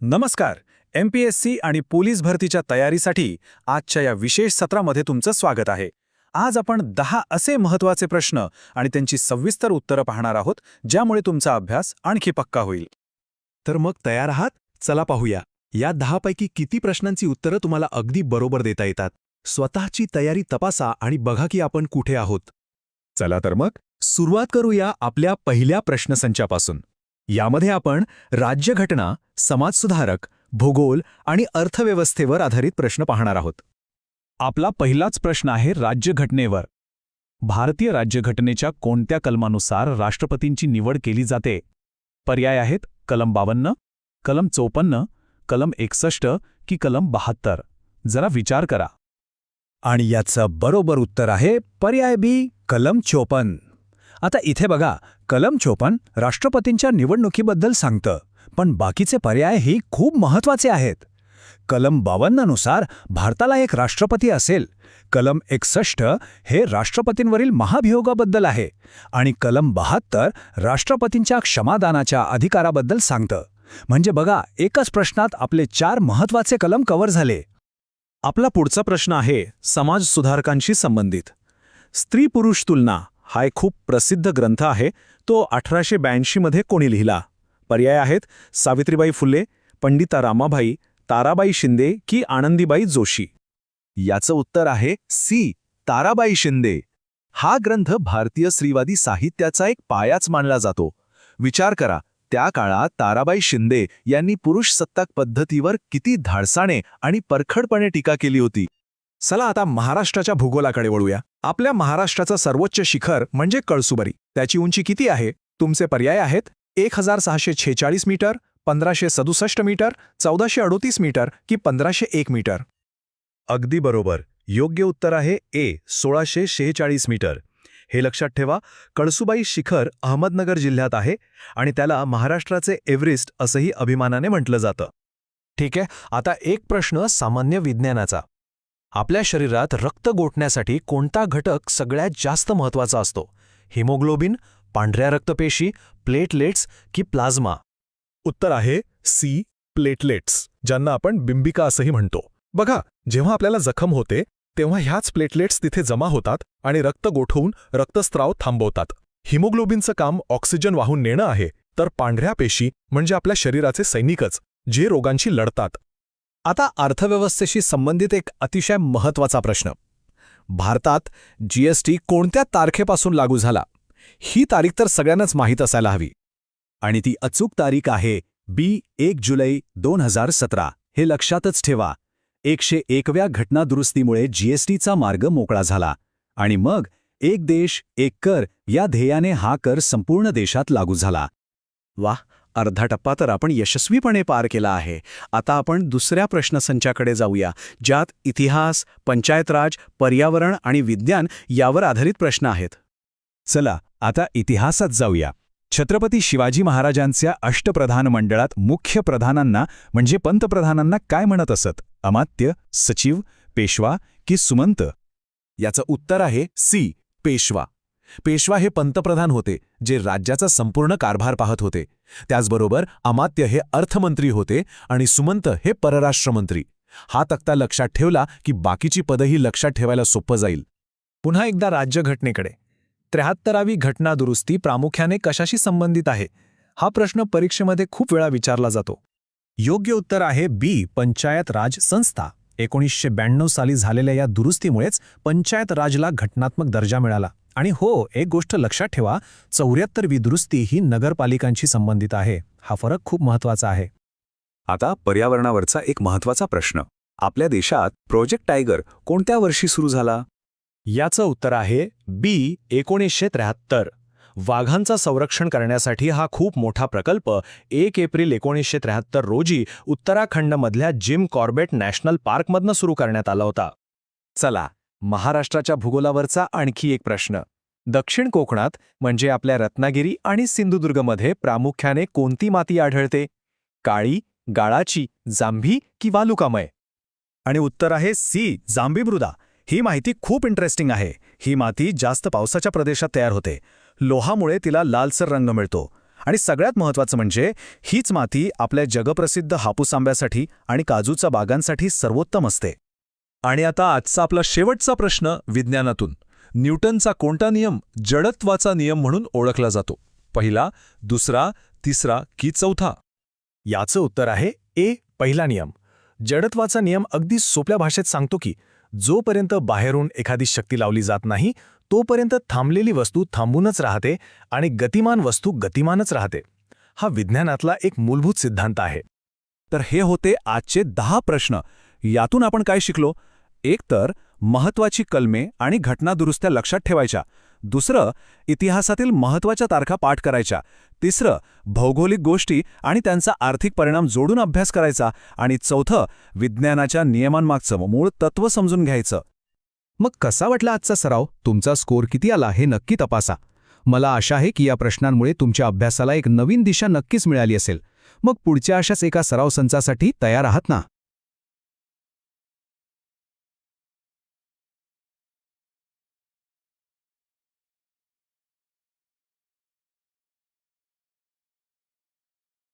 नमस्कार. M P S C आणि police भरतीच्या तयारीसाठी आजच्या या विशेष सत्रामध्ये तुमचं स्वागत आहे. आज आपण दहा असे महत्त्वाचे प्रश्न आणि त्यांची सविस्तर उत्तरं पाहणार आहोत ज्यामुळे तुमचा अभ्यास आणखी पक्का होईल. तर मग तयार आहात? चला पाहूया. या दहापैकी किती प्रश्नांची उत्तरं तुम्हाला अगदी बरोबर देता येतात? स्वतःची तयारी तपासा आणि बघा की आपण कुठे आहोत. चला तर मग. सुरुवात करूया आपल्या पहिल्या प्रश्नसंचापासून. यामध्ये आपण राज्यघटना समाजसुधारक भूगोल आणि अर्थव्यवस्थेवर आधारित प्रश्न पाहणार आहोत. आपला पहिलाच प्रश्न आहे राज्यघटनेवर. भारतीय राज्यघटनेच्या कोणत्या कलमानुसार राष्ट्रपतींची निवड केली जाते? पर्याय आहेत कलम बावन्न कलम चोपन्न कलम एकसष्ट की कलम बहात्तर. जरा विचार करा. आणि याचं बरोबर उत्तर आहे पर्याय बी कलम चोपन आता इथे बघा कलम चोपन राष्ट्रपतींच्या निवडणुकीबद्दल सांगतं पण बाकीचे पर्यायही खूप महत्त्वाचे आहेत. कलम बावन्ननुसार भारताला एक राष्ट्रपती असेल कलम एकसष्ट हे राष्ट्रपतींवरील महाभियोगाबद्दल आहे आणि कलम बहात्तर राष्ट्रपतींच्या क्षमादानाच्या अधिकाराबद्दल सांगतं. म्हणजे बघा एकच प्रश्नात आपले चार महत्त्वाचे कलम कव्हर झाले. आपला पुढचा प्रश्न आहे समाज सुधारकांशी संबंधित. स्त्री पुरुष तुलना. हा एक खूप प्रसिद्ध ग्रंथ आहे. तो अठराशे ब्याऐंशीमध्ये कोणी लिहिला. पर्याय आहेत सावित्रीबाई फुले पंडिता रामाबाई ताराबाई शिंदे की आनंदीबाई जोशी. याचं उत्तर आहे सी. ताराबाई शिंदे. हा ग्रंथ भारतीय स्त्रीवादी साहित्याचा एक पायाच मानला जातो. विचार करा त्या काळात ताराबाई शिंदे यांनी पुरुष सत्ताक पद्धतीवर किती धाडसाने आणि परखडपणे टीका केली होती. चला आता महाराष्ट्राच्या भूगोलाकडे वळूया. आपल्या महाराष्ट्राचं सर्वोच्च शिखर म्हणजे कळसुबारी. त्याची उंची किती आहे? तुमचे पर्याय आहेत एक हजार सहाशे छेचाळीस मीटर पंधराशे सदुसष्ट मीटर चौदाशे अडोतीस मीटर की पंधराशे एक मीटर. अगदी बरोबर. योग्य उत्तर आहे ए सोळाशे शेहेचाळीस मीटर. हे लक्षात ठेवा कळसुबाई शिखर अहमदनगर जिल्ह्यात आहे आणि त्याला महाराष्ट्राचे एव्हरेस्ट असंही अभिमानाने म्हटलं जातं. ठीक आहे आता एक प्रश्न सामान्य विज्ञानाचा. आपल्या शरीरात रक्त गोठण्यासाठी कोणता घटक सगळ्यात जास्त महत्त्वाचा असतो? हिमोग्लोबिन पांढऱ्या रक्तपेशी प्लेटलेट्स की प्लाझ्मा? उत्तर आहे सी प्लेटलेट्स ज्यांना आपण बिंबिका असंही म्हणतो. बघा जेव्हा आपल्याला जखम होते तेव्हा ह्याच प्लेटलेट्स तिथे जमा होतात आणि रक्त गोठवून रक्तस्त्राव थांबवतात. हिमोग्लोबिनचं काम ऑक्सिजन वाहून नेणं आहे तर पांढऱ्या पेशी म्हणजे आपल्या शरीराचे सैनिकच जे रोगांशी लढतात. आता अर्थव्यवस्थेशी संबंधित एक अतिशय महत्त्वाचा प्रश्न. भारतात जीएसटी कोणत्या तारखेपासून लागू झाला? ही तारीख तर सगळ्यांनाच माहीत असायला हवी. आणि ती अचूक तारीख आहे बी एक जुलै दोन हजार सतरा. हे लक्षातच ठेवा. एकशे एकव्या घटनादुरुस्तीमुळे जीएसटीचा मार्ग मोकळा झाला. आणि मग एक देश एक कर या ध्येयाने हा कर संपूर्ण देशात लागू झाला. वा अर्धा टप्पा तर आपण यशस्वीपणे पार केला आहे. आता आपण दुसऱ्या प्रश्नसंचाकडे जाऊया ज्यात इतिहास पंचायतराज पर्यावरण आणि विज्ञान यावर आधारित प्रश्न आहेत. चला आता इतिहासात जाऊया. छत्रपती शिवाजी महाराजांच्या अष्टप्रधान मंडळात मुख्य प्रधानांना म्हणजे पंतप्रधानांना काय म्हणत असत? अमात्य सचिव पेशवा की सुमंत? याचं उत्तर आहे सी पेशवा. पेशवा हे पंतप्रधान होते जे राज्याचा संपूर्ण कारभार पाहत होते. त्याचबरोबर अमात्य हे अर्थमंत्री होते आणि सुमंत हे परराष्ट्रमंत्री. हा तक्ता लक्षात ठेवला की बाकीची पदही लक्षात ठेवायला सोपं जाईल. पुन्हा एकदा राज्यघटनेकडे त्र्याहत्तरावी घटना दुरुस्ती प्रामुख्याने कशाशी संबंधित आहे? हा प्रश्न परीक्षेमध्ये खूप वेळा विचारला जातो. योग्य उत्तर आहे बी पंचायत राज संस्था. एकोणीसशे ब्याण्णव साली झालेल्या या दुरुस्तीमुळेच पंचायत राजला घटनात्मक दर्जा मिळाला. आणि हो एक गोष्ट लक्षात ठेवा चौऱ्याहत्तरवी दुरुस्ती ही नगरपालिकांशी संबंधित आहे. हा फरक खूप महत्त्वाचा आहे. आता पर्यावरणावरचा एक महत्त्वाचा प्रश्न. आपल्या देशात प्रोजेक्ट टायगर कोणत्या वर्षी सुरू झाला? याचं उत्तर आहे बी एकोणीसशे त्र्याहत्तर. वाघांचं संरक्षण करण्यासाठी हा खूप मोठा प्रकल्प एक एप्रिल एकोणीसशे त्र्याहत्तर रोजी उत्तराखंडमधल्या जिम कॉर्बेट नॅशनल पार्कमधनं सुरू करण्यात आला होता. चला महाराष्ट्राच्या भूगोलावरचा आणखी एक प्रश्न. दक्षिण कोकणात म्हणजे आपल्या रत्नागिरी आणि सिंधुदुर्गमध्ये प्रामुख्याने कोणती माती आढळते? काळी गाळाची जांभी की वालुकामय आणि उत्तर आहे सी जांभी मृदा ही माहिती खूप इंटरेस्टिंग आहे. ही माती जास्त पावसाच्या प्रदेशात तयार होते. लोहामुळे तिला लालसर रंग मिळतो. आणि सगळ्यात महत्त्वाचं म्हणजे हीच माती आपल्या जगप्रसिद्ध हापूस आंब्यासाठी आणि काजूच्या बागांसाठी सर्वोत्तम असते. आणि आता आजचा आपला शेवटचा प्रश्न विज्ञानातून. न्यूटनचा कोणता नियम जडत्वाचा नियम म्हणून ओळखला जातो? पहिला दुसरा तिसरा की चौथा? याचं उत्तर आहे ए पहिला नियम. जडत्वाचा नियम अगदी सोप्या भाषेत सांगतो की जोपर्यंत बाहेरून एखादी शक्ती लावली जात नाही तोपर्यंत थांबलेली वस्तू थांबूनच राहते आणि गतिमान वस्तू गतिमानच राहते. हा विज्ञानातला एक मूलभूत सिद्धांत आहे. तर हे होते आजचे दहा प्रश्न. यातून आपण काय शिकलो? एक तर महत्वाची कलमे आणि घटनादुरुस्त्या लक्षात ठेवायच्या. दुसरं इतिहासातील महत्त्वाच्या तारखा पाठ करायच्या. तिसरं भौगोलिक गोष्टी आणि त्यांचा आर्थिक परिणाम जोडून अभ्यास करायचा. आणि चौथं विज्ञानाच्या नियमांमागचं मूळ तत्व समजून घ्यायचं. मग कसा वाटला आजचा सराव? तुमचा स्कोर किती आला हे नक्की तपासा. मला आशा आहे की या प्रश्नांमुळे तुमच्या अभ्यासाला एक नवीन दिशा नक्कीच मिळाली असेल. मग पुढच्या अशाच एका सराव संचासाठी तयार आहात ना?